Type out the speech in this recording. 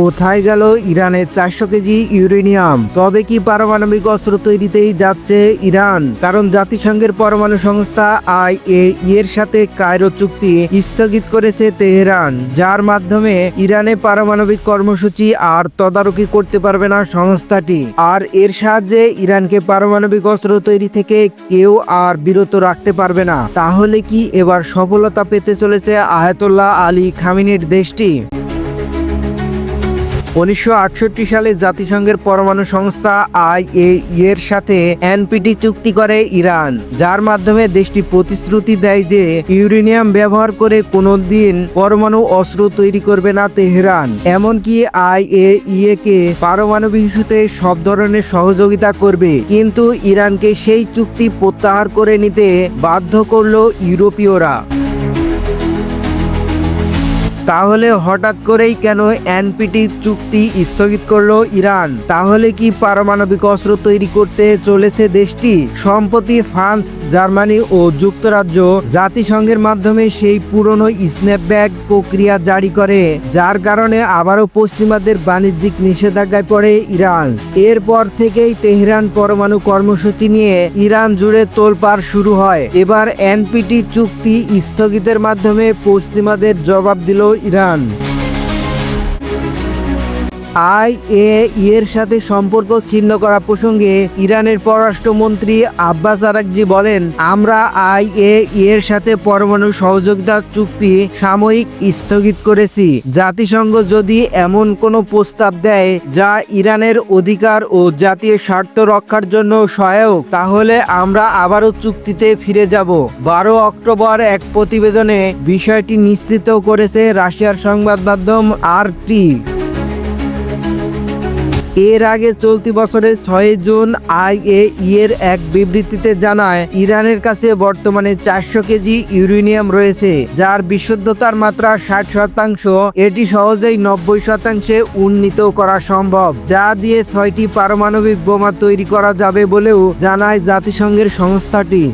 কোথায় গেল ইরানের চারশো কেজি ইউরেনিয়াম? তবে কি পারমাণবিক অস্ত্র তৈরিতেই যাচ্ছে ইরান? কারণ জাতিসংঘের পরমাণু সংস্থা আই এর সাথে কায়রো চুক্তি স্থগিত করেছে তেহরান, যার মাধ্যমে ইরানে পারমাণবিক কর্মসূচি আর তদারকি করতে পারবে না সংস্থাটি। আর এর সাহায্যে ইরানকে পারমাণবিক অস্ত্র তৈরি থেকে কেউ আর বিরত রাখতে পারবে না। তাহলে কি এবার সফলতা পেতে চলেছে আয়াতুল্লাহ আলী খামিনের দেশটি? উনিশশো আটষট্টি সালে জাতিসংঘের পরমাণু সংস্থা আই এর সাথে এনপিটি চুক্তি করে ইরান, যার মাধ্যমে দেশটি প্রতিশ্রুতি দেয় যে ইউরেনিয়াম ব্যবহার করে কোনোদিন পরমাণু অস্ত্র তৈরি করবে না তেহরান। এমনকি আই এ কে পারমাণবিক ইস্যুতে সব ধরনের সহযোগিতা করবে। কিন্তু ইরানকে সেই চুক্তি প্রত্যাহার করে নিতে বাধ্য করল ইউরোপীয়রা। তাহলে হঠাৎ করেই কেন এনপিটি চুক্তি স্থগিত করল ইরান? তাহলে কি পারমাণবিক অস্ত্র তৈরি করতে চলেছে দেশটি? সম্প্রতি ফ্রান্স, জার্মানি ও যুক্তরাজ্য জাতিসংঘের মাধ্যমে সেই পুরনো স্ন্যাপব্যাক প্রক্রিয়া জারি করে, যার কারণে আবারও পশ্চিমাদের বাণিজ্যিক নিষেধাজ্ঞায় পড়ে ইরান। এরপর থেকেই তেহরান পরমাণু কর্মসূচি নিয়ে ইরান জুড়ে তোলপাড় শুরু হয়। এবার এনপিটি চুক্তি স্থগিতের মাধ্যমে পশ্চিমাদের জবাব দিল ইরান। আই এ এর সাথে সম্পর্ক ছিন্ন করা প্রসঙ্গে ইরানের পররাষ্ট্রমন্ত্রী আব্বাস আরাকজি বলেন, আমরা আই এ এর সাথে পরমাণু সহযোগিতা চুক্তি সাময়িক স্থগিত করেছি। জাতিসংঘ যদি এমন কোনো প্রস্তাব দেয় যা ইরানের অধিকার ও জাতীয় স্বার্থ রক্ষার জন্য সহায়ক, তাহলে আমরা আবারও চুক্তিতে ফিরে যাব। বারো অক্টোবর এক প্রতিবেদনে বিষয়টি নিশ্চিত করেছে রাশিয়ার সংবাদ মাধ্যম আর টি এর আগে চলতি বছরের ছয় জুন আই এর এক বিবৃতিতে জানায়, ইরানের কাছে বর্তমানে চারশো কেজি ইউরেনিয়াম রয়েছে, যার বিশুদ্ধতার মাত্রা ষাট শতাংশ। এটি সহজেই নব্বই শতাংশে উন্নীত করা সম্ভব, যা দিয়ে ছয়টি পারমাণবিক বোমা তৈরি করা যাবে বলেও জানায় জাতিসংঘের সংস্থাটি।